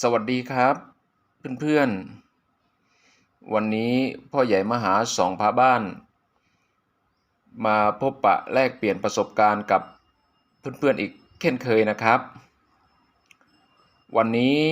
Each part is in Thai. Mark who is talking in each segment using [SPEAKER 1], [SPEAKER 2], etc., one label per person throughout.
[SPEAKER 1] สวัสดีครับเพื่อนๆ วันนี้พ่อใหญ่มหาสองพาบ้าน มาพบปะแลกเปลี่ยนประสบการณ์กับเพื่อนๆอีกเช่นเคยนะครับ วันนี้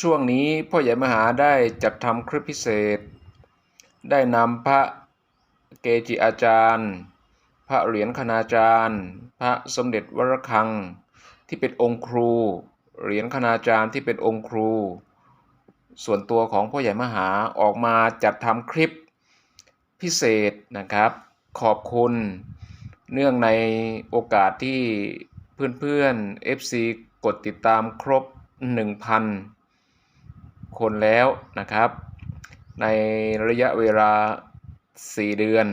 [SPEAKER 1] ช่วงนี้พ่อใหญ่มหาได้จัดทำคลิปพิเศษ ได้นำพระเกจิอาจารย์ พระเหรียญคณาจารย์ พระสมเด็จวรคังที่เป็นองค์ครู เหรียญคณาจารย์ที่เป็นองค์ครู ส่วนตัวของพ่อใหญ่มหาออกมาจัดทำคลิปพิเศษนะครับ ขอบคุณ เนื่องในโอกาสที่เพื่อนๆ FC กดติดตามครบ 1,000 คนแล้วนะครับ ในระยะเวลา 4 เดือน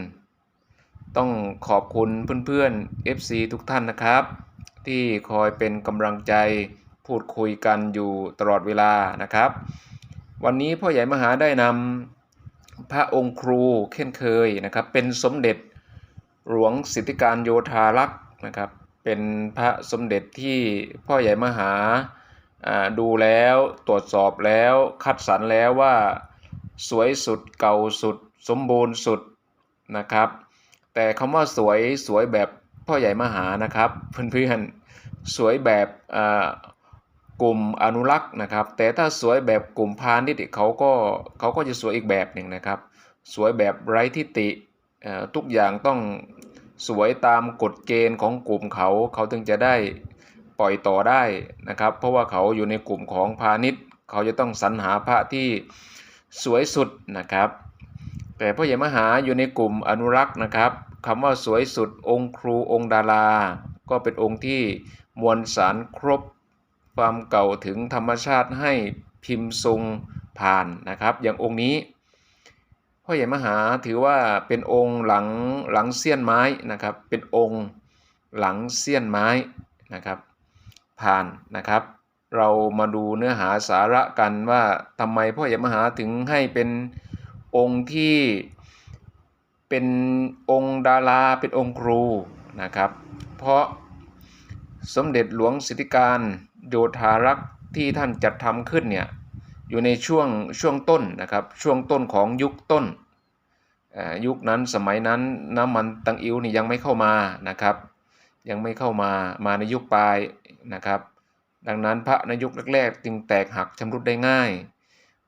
[SPEAKER 1] ต้องขอบคุณเพื่อนๆ FC ทุกท่านนะครับ ที่คอยเป็นกำลังใจ พูดคุยกันอยู่ตลอดเวลานะครับ วันนี้พ่อใหญ่มหาได้นำพระองค์ครูเช่นเคยนะครับเป็นสมเด็จหลวงสิทธิการโยธารักษ์นะครับเป็นพระสมเด็จที่พ่อใหญ่มหาดูแล้วตรวจสอบแล้วคัดสรรแล้วว่าสวยสุดเก่าสุด สมบูรณ์สุดนะครับ แต่คำว่าสวยสวยแบบพ่อใหญ่มหานะครับเพื่อนๆสวยแบบอ่า กลุ่มอนุรักษ์นะครับ แต่ถ้าสวยแบบกลุ่มพาณิชย์เขาก็เขาก็จะสวยอีกแบบหนึ่งนะครับ สวยแบบไร้ทิฏฐิทุกอย่างต้องสวยตามกฎเกณฑ์ของกลุ่มเขา เขาถึงจะได้ปล่อยต่อได้นะครับ เพราะว่าเขาอยู่ในกลุ่มของพาณิชย์ เขาจะต้องสรรหาพระที่สวยสุดนะครับ แต่พ่อใหญ่มหาอยู่ในกลุ่มอนุรักษ์นะครับคำว่าสวยสุดองค์ครูองค์ดารา ก็เป็นองค์ที่มวลสารครบ ความเก่าถึงธรรมชาติให้พิมพ์ทรงผ่านนะครับ อย่างองค์นี้พ่อใหญ่มหาถือว่าเป็นองค์หลังหลังเสี้ยนไม้นะครับ เป็นองค์หลังเสี้ยนไม้นะครับ ผ่านนะครับ เรามาดูเนื้อหาสาระกันว่าทำไมพ่อใหญ่มหาถึงให้เป็นองค์ที่เป็นองค์ดาราเป็นองค์ครูนะครับ เพราะสมเด็จหลวงสิทธิการ โยธารักษ์ที่ท่านจัดทำขึ้นเนี่ยอยู่ในช่วงช่วงต้นนะครับช่วงต้นของยุคต้นยุคนั้นสมัยนั้นน้ำมันตังอิวนี่ยังไม่เข้ามานะครับยังไม่เข้ามามาในยุคปลายนะครับ ดังนั้นพระในยุคแรกๆจึงแตกหักชำรุดได้ง่าย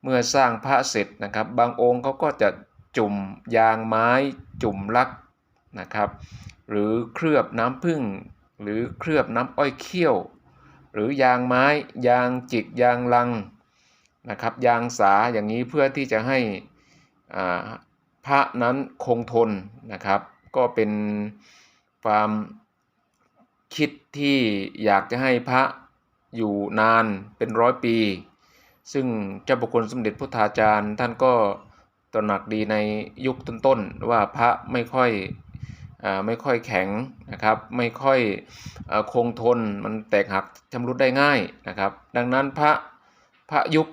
[SPEAKER 1] เมื่อสร้างพระเสร็จนะครับ บางองค์เขาก็จะจุ่มยางไม้จุ่มลักนะครับ หรือเคลือบน้ำผึ้งหรือเคลือบน้ำอ้อยเคี่ยว หรือยางไม้ ยางจิก ยางลังนะครับ ยางสาอย่างนี้เพื่อที่จะให้พระนั้นคงทนนะครับ ก็เป็นความคิดที่อยากจะให้พระอยู่นานเป็นร้อยปี ซึ่งเจ้าบุคคลสมเด็จพุทธาจารย์ท่านก็ตระหนักดีในยุคต้นๆว่าพระไม่ค่อย ไม่ค่อยแข็งนะครับไม่ค่อยอคงทนมันแตกหักชำรุดได้ง่ายนะครับ ดังนั้นพระพระยุค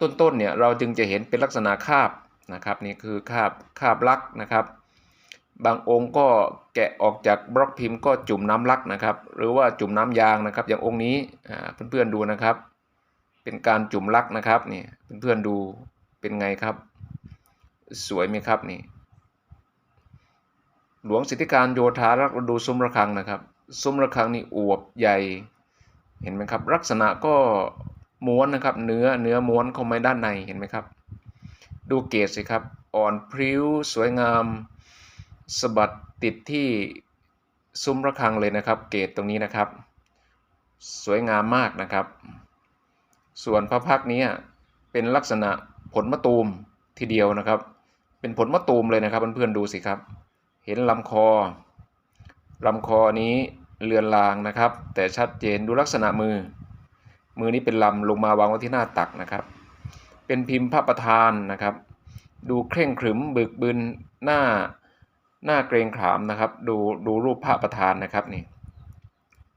[SPEAKER 1] ต้นๆเนี่ยเราจึงจะเห็นเป็นลักษณะคาบนะครับนี่คือคาบคาบลักนะครับ บางองค์ก็แกะออกจากบล็อกพิมพ์ก็จุ่มน้ำลักนะครับ หรือว่าจุ่มน้ำยางนะครับ อย่างองค์นี้เพื่อนๆดูนะครับ เป็นการจุ่มลักนะครับนี่เพื่อนๆดูเป็นไงครับ สวยไหมครับนี่ หลวงสิทธิการโยธารักดูซุ้มระฆังนะครับ ซุ้มระฆังนี่อวบใหญ่ เห็นไหมครับ ลักษณะก็ม้วนนะครับ เนื้อเนื้อม้วนเข้ามาด้านในเห็นไหมครับ ดูเกศสิครับ อ่อนพริ้วสวยงามสะบัดติดที่ซุ้มระฆังเลยนะครับ เกศตรงนี้นะครับ สวยงามมากนะครับ ส่วนพระพักนี้เป็นลักษณะผลมะตูมทีเดียวนะครับ เป็นผลมะตูมเลยนะครับเพื่อนๆดูสิครับ เห็นลำคอลำคอนี้เลือนลางนะครับ แต่ชัดเจนดูลักษณะมือ มือนี้เป็นลำลงมาวางไว้ที่หน้าตักนะครับ เป็นพิมพ์พระประธานนะครับ ดูเคร่งขรึมบึกบึนหน้าหน้าเกรงขามนะครับ ดูดูรูปพระประธานนะครับนี่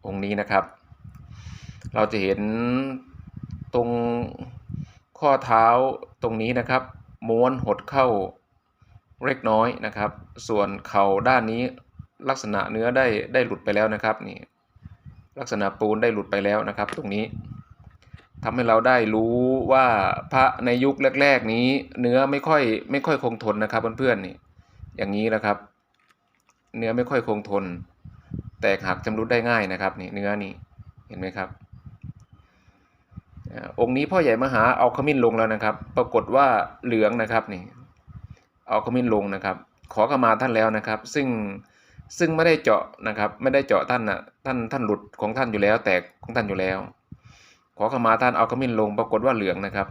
[SPEAKER 1] องค์นี้นะครับ เราจะเห็นตรงข้อเท้าตรงนี้นะครับ ม้วนหดเข้า เล็กน้อยนะครับ ส่วนเข่าด้านนี้ลักษณะเนื้อได้ได้หลุดไปแล้วนะครับนี่ลักษณะปูนได้หลุดไปแล้วนะครับ ตรงนี้ทำให้เราได้รู้ว่าพระในยุคแรก ๆ นี้ เนื้อไม่ค่อยไม่ค่อยคงทนนะครับเพื่อนๆนี่อย่างนี้นะครับ เนื้อไม่ค่อยคงทน แตกหักชำรุดได้ง่ายนะครับนี่เนื้อนี่เห็นไหมครับอ่าองค์นี้พ่อใหญ่มหาเอาขมิ้นลงแล้วนะครับ ปรากฏว่าเหลืองนะครับนี่ เอาขมิ้นลงนะครับ ขอขมาท่านแล้วนะครับ ซึ่งซึ่งไม่ได้เจาะนะครับ ไม่ได้เจาะท่านนะท่านท่านหลุดของท่านอยู่แล้ว แตกของท่านอยู่แล้ว ขอขมาท่านเอาขมิ้นลง ปรากฏว่าเหลืองนะครับ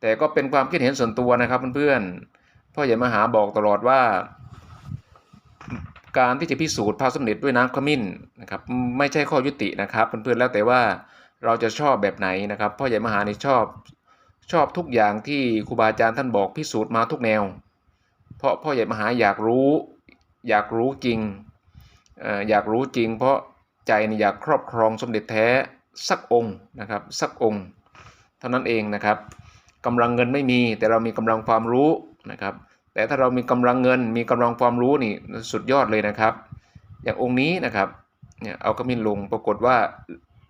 [SPEAKER 1] แต่ก็เป็นความคิดเห็นส่วนตัวนะครับเพื่อนๆพ่อใหญ่มหาบอกตลอดว่า การที่จะพิสูจน์พระสมเด็จด้วยน้ำขมิ้นนะครับ ไม่ใช่ข้อยุตินะครับเพื่อนๆแล้วแต่ว่าเราจะชอบแบบไหนนะครับพ่อใหญ่มหานี่ชอบ ชอบทุกอย่างที่ครูบาอาจารย์ท่านบอกพิสูจน์มาทุกแนว เพราะพ่อใหญ่มหาอยากรู้ อยากรู้จริงออยากรู้จริง เพราะใจนี่อยากครอบครองสมเด็จแท้สักองค์นะครับสักองค์เท่านั้นเองนะครับกำลังเงินไม่มีแต่เรามีกำลังความรู้นะครับแต่ถ้าเรามีกำลังเงินมีกำลังความรู้นี่สุดยอดเลยนะครับ อย่างองค์นี้นะครับเนี่ยเอากระมินลงปรากฏว่า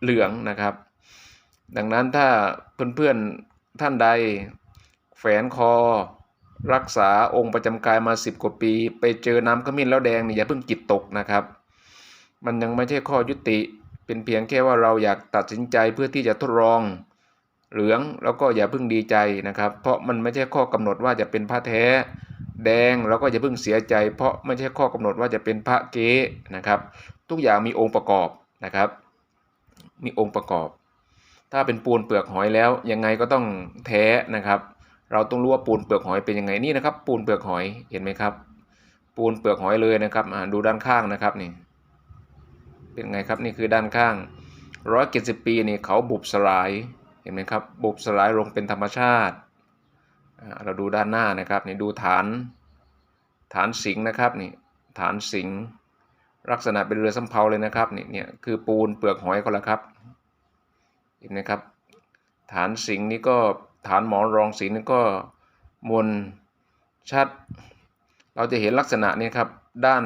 [SPEAKER 1] เหลืองนะครับ ดังนั้นถ้าเพื่อนๆ ท่านใด แฝนคอ รักษาองค์ประจำกายมา10กว่าปี ไปเจอน้ำขมิ้นแล้วแดงนี่อย่าเพิ่งจิตตกนะครับ มันยังไม่ใช่ข้อยุติ เป็นเพียงแค่ว่าเราอยากตัดสินใจเพื่อที่จะทดลองเหลืองแล้วก็อย่าเพิ่งดีใจนะครับ เพราะมันไม่ใช่ข้อกำหนดว่าจะเป็นพระแท้ แดงแล้วก็อย่าเพิ่งเสียใจ เพราะไม่ใช่ข้อกำหนดว่าจะเป็นพระเก๊นะครับ ทุกอย่างมีองค์ประกอบนะครับ มีองค์ประกอบ ถ้าเป็นปูนเปลือกหอยแล้วยังไงก็ต้องแท้นะครับ เราต้องรู้ว่าปูนเปลือกหอยเป็นยังไงนี่นะครับ ปูนเปลือกหอยเห็นไหมครับ ปูนเปลือกหอยเลยนะครับดูด้านข้างนะครับนี่ เป็นไงครับนี่คือด้านข้างร้อยเจ็ดสิบปีนี่เขาบุบสลายเห็นไหมครับบุบสลายลงเป็นธรรมชาติเราดูด้านหน้านะครับนี่ดูฐาน ฐานสิงนะครับนี่ฐานสิงลักษณะเป็นเรือสำเภาเลยนะครับนี่เนี่ยคือปูนเปลือกหอยเขาละครับ เห็นไหมครับ ฐานสิงห์นี่ก็ฐานหมอนรองสิงห์นี่ก็มนชัด เราจะเห็นลักษณะนี้ครับ ด้าน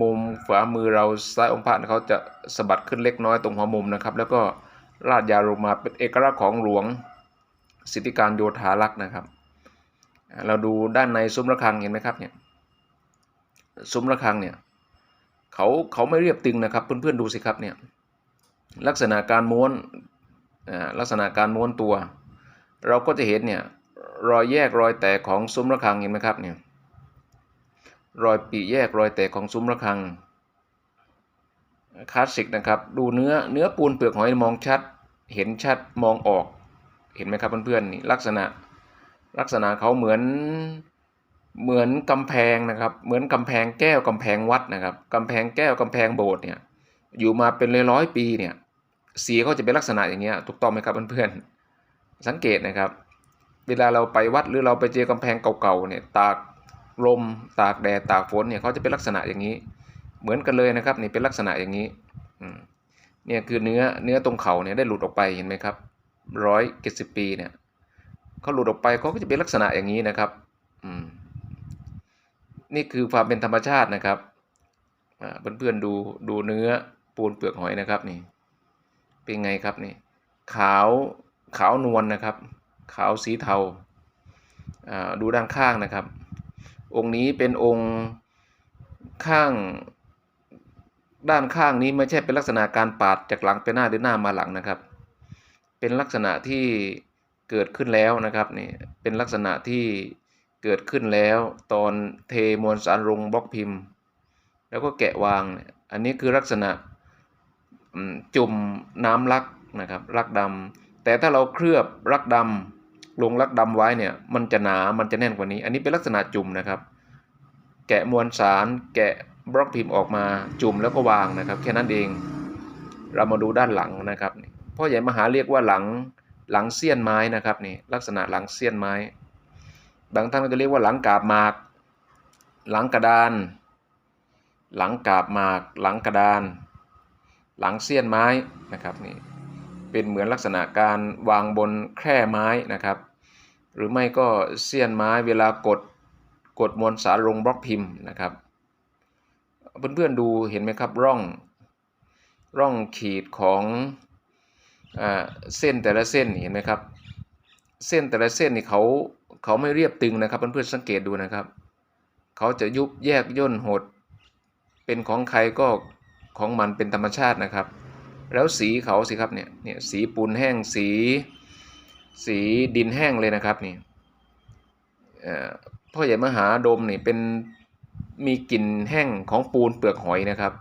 [SPEAKER 1] มุมฝามือเราซ้ายองค์พระเขาจะสะบัดขึ้นเล็กน้อยตรงหัวมุมนะครับ แล้วก็ลาดยาวลงมาเป็นเอกลักษณ์ของหลวงสิทธิการโยธารักษ์นะครับ เราดูด้านในซุ้มระฆังเห็นไหมครับเนี่ยซุ้มระฆังเนี่ยเขาเขาไม่เรียบตึงนะครับเพื่อนๆดูสิครับเนี่ยลักษณะการม้วน ลักษณะการม้วนตัว เราก็จะเห็นเนี่ยรอยแยกรอยแตกของซุ้มระฆังเห็นไหมครับเนี่ยรอยปีแยกรอยแตกของซุ้มระฆังคลาสสิกนะครับ ดูเนื้อเนื้อปูนเปลือกหอยมองชัด เห็นชัดมองออก เห็นไหมครับเพื่อนๆนี่ลักษณะลักษณะเขาเหมือนเหมือนกำแพงนะครับ เหมือนกำแพงแก้วกำแพงวัดนะครับกำแพงแก้วกำแพงโบสถ์เนี่ยอยู่มาเป็นร้อยๆปีเนี่ย สีเขาจะเป็นลักษณะอย่างเงี้ยถูกต้องไหมครับเพื่อนๆสังเกตนะครับ เวลาเราไปวัดหรือเราไปเจอกำแพงเก่าๆเนี่ยตากลมตากแดดตากฝนเนี่ยเขาจะเป็นลักษณะอย่างนี้ เหมือนกันเลยนะครับนี่เป็นลักษณะอย่างนี้อืมเนี่ยคือเนื้อเนื้อตรงเขาเนี่ยได้หลุดออกไปเห็นไหมครับร้อยเจ็ดสิบปีเนี่ยเขาหลุดออกไปเขาก็จะเป็นลักษณะอย่างนี้นะครับอืมนี่คือความเป็นธรรมชาตินะครับอ่าเพื่อนๆดูดูเนื้อปูนเปลือกหอยนะครับนี่ เป็นไงครับนี่ขาวขาวนวลนะครับ ขาวสีเทาดูด้านข้างนะครับ องค์นี้เป็นองค์ข้างด้านข้างนี้ไม่ใช่เป็นลักษณะการปาดจากหลังไปหน้าหรือหน้ามาหลังนะครับ เป็นลักษณะที่เกิดขึ้นแล้วนะครับนี่เป็นลักษณะที่เกิดขึ้นแล้วตอนเทมวลสารลงบล็อกพิมพ์ แล้วก็แกะวาง อันนี้คือลักษณะ จุ่มน้ำลักนะครับลักดำแต่ถ้าเราเคลือบลักดำลงลักดำไว้เนี่ยมันจะหนา มันจะแน่นกว่านี้ อันนี้เป็นลักษณะจุ่มนะครับ แกะมวลสาร แกะบล็อกพิมพ์ออกมาจุ่มแล้วก็วางนะครับ แค่นั้นเอง เรามาดูด้านหลังนะครับพ่อใหญ่มหาเรียกว่าหลังหลังเสี้ยนไม้นะครับนี่ลักษณะหลังเสี้ยนไม้บางท่านก็เรียกว่าหลังกาบหมาก หลังกระดาน หลังกาบหมาก หลังกระดาน หลังเสี้ยนไม้นะครับนี่เป็นเหมือนลักษณะการวางบนแคร่ไม้นะครับ หรือไม่ก็เสี้ยนไม้เวลากดกดมวลสารลงบล็อกพิมพ์นะครับเพื่อนๆดูเห็นไหมครับร่องร่องขีดของอเส้นแต่ละเส้นเห็นไหมครับ เส้นแต่ละเส้นนี่เขาเขาไม่เรียบตึงนะครับเพื่อนๆสังเกตดูนะครับ เขาจะยุบแยกย่นหด เป็นของใครก็ ของมันเป็นธรรมชาตินะครับ แล้วสีเขาสิครับเนี่ยเนี่ยสีปูนแห้งสี สีดินแห้งเลยนะครับนี่พ่อใหญ่มหาดมนี่เป็นมีกลิ่นแห้งของปูนเปลือกหอยนะครับ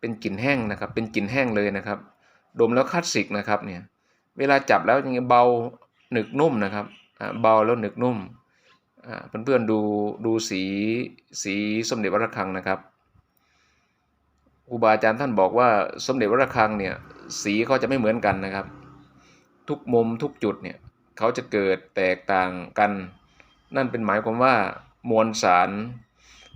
[SPEAKER 1] เป็นกลิ่นแห้งนะครับ เป็นกลิ่นแห้งเลยนะครับ ดมแล้วคลาสสิกนะครับเนี่ยเวลาจับแล้วยังไงเบาหนึกนุ่มนะครับเบาแล้วหนึกนุ่มเพื่อนๆดูดูสีสีสมเด็จวัดระฆังนะครับ ครูบาอาจารย์ท่านบอกว่าสมเด็จวัดระฆังเนี่ยสีเขาจะไม่เหมือนกันนะครับ ทุกมุมทุกจุดเนี่ยเขาจะเกิดแตกต่างกัน นั่นเป็นหมายความว่ามวลสาร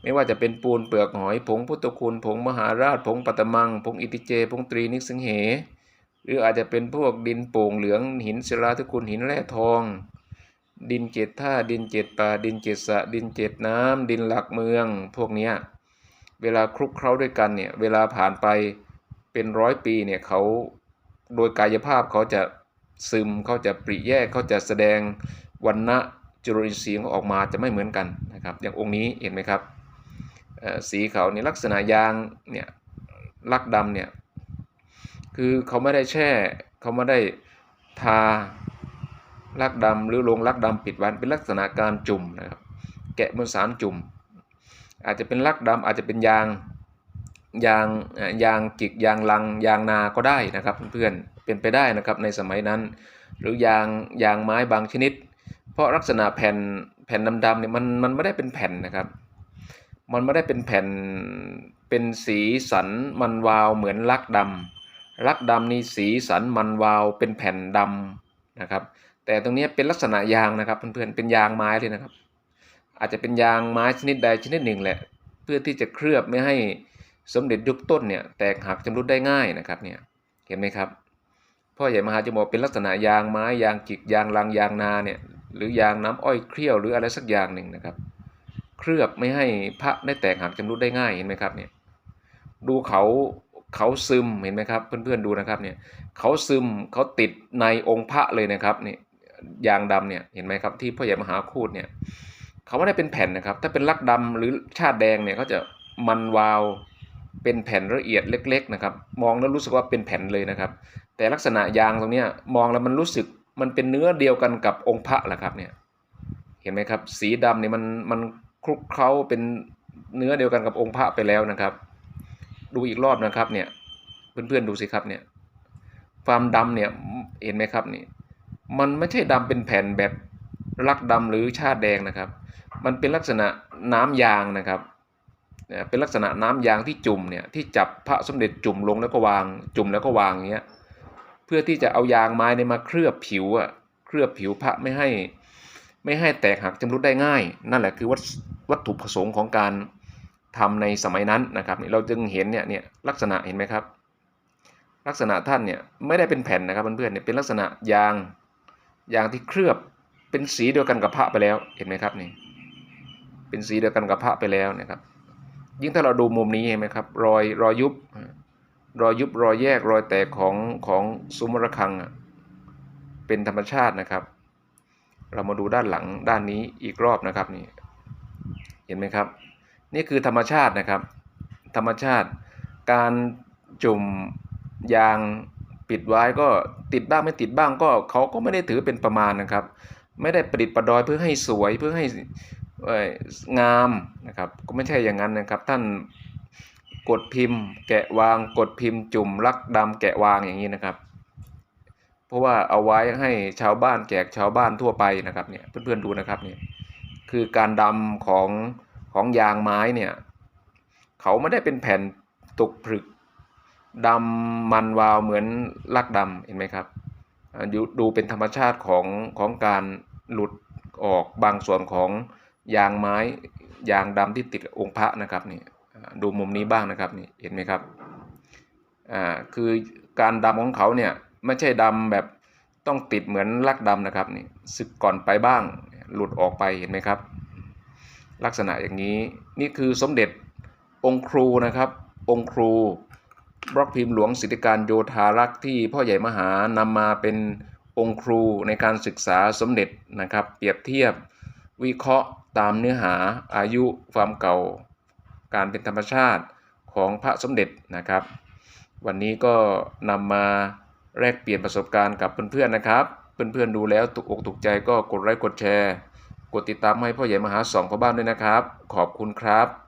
[SPEAKER 1] ไม่ว่าจะเป็นปูนเปลือกหอยผงพุทธคุณผงมหาราชผงปัตมังผงอิติเจผงตรีนิสิงเห หรืออาจจะเป็นพวกดินโป่งเหลืองหินศิลาทุคุณหินแร่ทอง ดินเจ็ดท่าดินเจ็ดป่าดินเจ็ดสะดินเจ็ดน้ำดินหลักเมือง พวกเนี้ย เวลาคลุกเคล้าด้วยกันเนี่ย เวลาผ่านไปเป็นร้อยปีเนี่ยเขาโดยกายภาพเขาจะซึมเขาจะปริแยกเขาจะแสดงวันณะจุลินทรีย์ขอออกมาจะไม่เหมือนกันนะครับ อย่างองค์นี้เห็นไหมครับสีเขาเนี่ลักษณะยางเนี่ยลักดำเนี่ยคือเขาไม่ได้แช่เขาไม่ได้ทาลักดำหรือลงลักดำปิดไว้เป็นลักษณะการจุ่มนะครับ แกะบนสารจุ่ม อาจจะเป็นลักดำอาจจะเป็นยางยางยางกิกยางลัง ยางนาก็ได้นะครับเพื่อนๆเป็นไปได้นะครับในสมัยนั้น หรือยางยางไม้บางชนิด เพราะลักษณะแผ่นแผ่นดำๆเนี่ยมันมันไม่ได้เป็นแผ่นนะครับ มันไม่ได้เป็นแผ่นเป็นสีสันมันวาวเหมือนลักดำลักดำนี่สีสันมันวาวเป็นแผ่นดำนะครับ แต่ตรงนี้เป็นลักษณะยางนะครับเพื่อนๆเป็นยางไม้เลยนะครับ อาจจะเป็นยางไม้ชนิดใดชนิดหนึ่งแหละ เพื่อที่จะเคลือบไม่ให้สมเด็จยุคต้นเนี่ยแตกหักชำรุดได้ง่ายนะครับเนี่ยเห็นไหมครับพ่อใหญ่มหาจะบอกเป็นลักษณะยางไม้ยางกิกยางลังยางนาเนี่ยหรือยางน้ำอ้อยเครี้ยวหรืออะไรสักอย่างหนึ่งนะครับ เคลือบไม่ให้พระได้แตกหักชำรุดได้ง่ายเห็นไหมครับเนี่ยดูเขาเขาซึมเห็นไหมครับเพื่อนๆดูนะครับเนี่ยเขาซึมเขาติดในองค์พระเลยนะครับนี่ยางดำเนี่ยเห็นไหมครับที่พ่อใหญ่มหาคูดเนี่ย เขาไม่ได้เป็นแผ่นนะครับ ถ้าเป็นลักดำหรือชาติแดงเนี่ยเขาจะมันวาวเป็นแผ่นละเอียดเล็ก ๆ นะครับ มองแล้วรู้สึกว่าเป็นแผ่นเลยนะครับ แต่ลักษณะยางตรงนี้มองแล้วมันรู้สึกมันเป็นเนื้อเดียวกันกับองค์พระแหละครับเนี่ยเห็นไหมครับ สีดำเนี่ยมันมันคลุกเคล้าเป็นเนื้อเดียวกันกับองค์พระไปแล้วนะครับ ดูอีกรอบนะครับเนี่ยเพื่อนๆดูสิครับเนี่ยความดำเนี่ยเห็นไหมครับนี่มันไม่ใช่ดำเป็นแผ่นแบบลักดำหรือชาติแดงนะครับ มันเป็นลักษณะน้ำยางนะครับเป็นลักษณะน้ำยางที่จุ่มเนี่ยที่จับพระสมเด็จจุ่มลงแล้วก็วาง จุ่มแล้วก็วางอย่างเงี้ยเพื่อที่จะเอายางไม้เนี่ยมาเคลือบผิวอะเคลือบผิวพระไม่ให้ไม่ให้แตกหักชำรุดได้ง่าย นั่นแหละคือวัตวัตถุประสงค์ของการทำในสมัยนั้นนะครับเราจึงเห็นเนี่ยเนี่ยลักษณะเห็นไหมครับ ลักษณะท่านเนี่ยไม่ได้เป็นแผ่นนะครับเพื่อนๆเนี่ยเป็นลักษณะยางยางที่เคลือบเป็นสีเดียวกันกับพระไปแล้วเห็นไหมครับนี่ เป็นสีเดียวกันกับพระไปแล้วนะครับ ยิ่งถ้าเราดูมุมนี้เห็นไหมครับ รอยรอยยุบ รอยยุบรอยแยกรอยแตกของของซุ้มระฆัง เป็นธรรมชาตินะครับ เรามาดูด้านหลังด้านนี้อีกรอบนะครับนี่เห็นไหมครับ นี่คือธรรมชาตินะครับ ธรรมชาติการจุ่มยางปิดไว้ก็ติดบ้างไม่ติดบ้างก็เขาก็ไม่ได้ถือเป็นประมาณนะครับ ไม่ได้ประดิษฐ์ประดอยเพื่อให้สวยเพื่อให้ งามนะครับก็ไม่ใช่อย่างนั้นนะครับ ท่านกดพิมพ์ แกะวางกดพิมพ์จุ่มลักดำแกะวางอย่างนี้นะครับ เพราะว่าเอาไว้ให้ชาวบ้านแจกชาวบ้านทั่วไปนะครับเนี่ยเพื่อนๆดูนะครับเนี่ยคือการดำของของยางไม้เนี่ยเขาไม่ได้เป็นแผ่นตกผลึกดำมันวาวเหมือนลักดำเห็นไหมครับอ่าดูดูเป็นธรรมชาติของของการหลุดออกบางส่วนของ ยางไม้ยางดำที่ติดองค์พระนะครับนี่ดูมุมนี้บ้างนะครับนี่เห็นไหมครับอ่าคือการดำของเขาเนี่ยไม่ใช่ดำแบบต้องติดเหมือนลักดำนะครับนี่สึกก่อนไปบ้าง หลุดออกไปเห็นไหมครับ ลักษณะอย่างนี้นี่คือสมเด็จองค์ครูนะครับ องค์ครูบล็อกพิมพ์หลวงสิทธิการโยธารักษ์ที่พ่อใหญ่มหานำมาเป็นองค์ครูในการศึกษาสมเด็จนะครับ เปรียบเทียบ วิเคราะห์ตามเนื้อหาอายุความเก่า การเป็นธรรมชาติของพระสมเด็จนะครับ วันนี้ก็นำมาแลกเปลี่ยนประสบการณ์กับเพื่อนๆนะครับ เพื่อนๆดูแล้วถูกอกถูกใจก็กดไลค์กดแชร์ กดติดตามให้พ่อใหญ่มหาสองพ่อบ้านด้วยนะครับ ขอบคุณครับ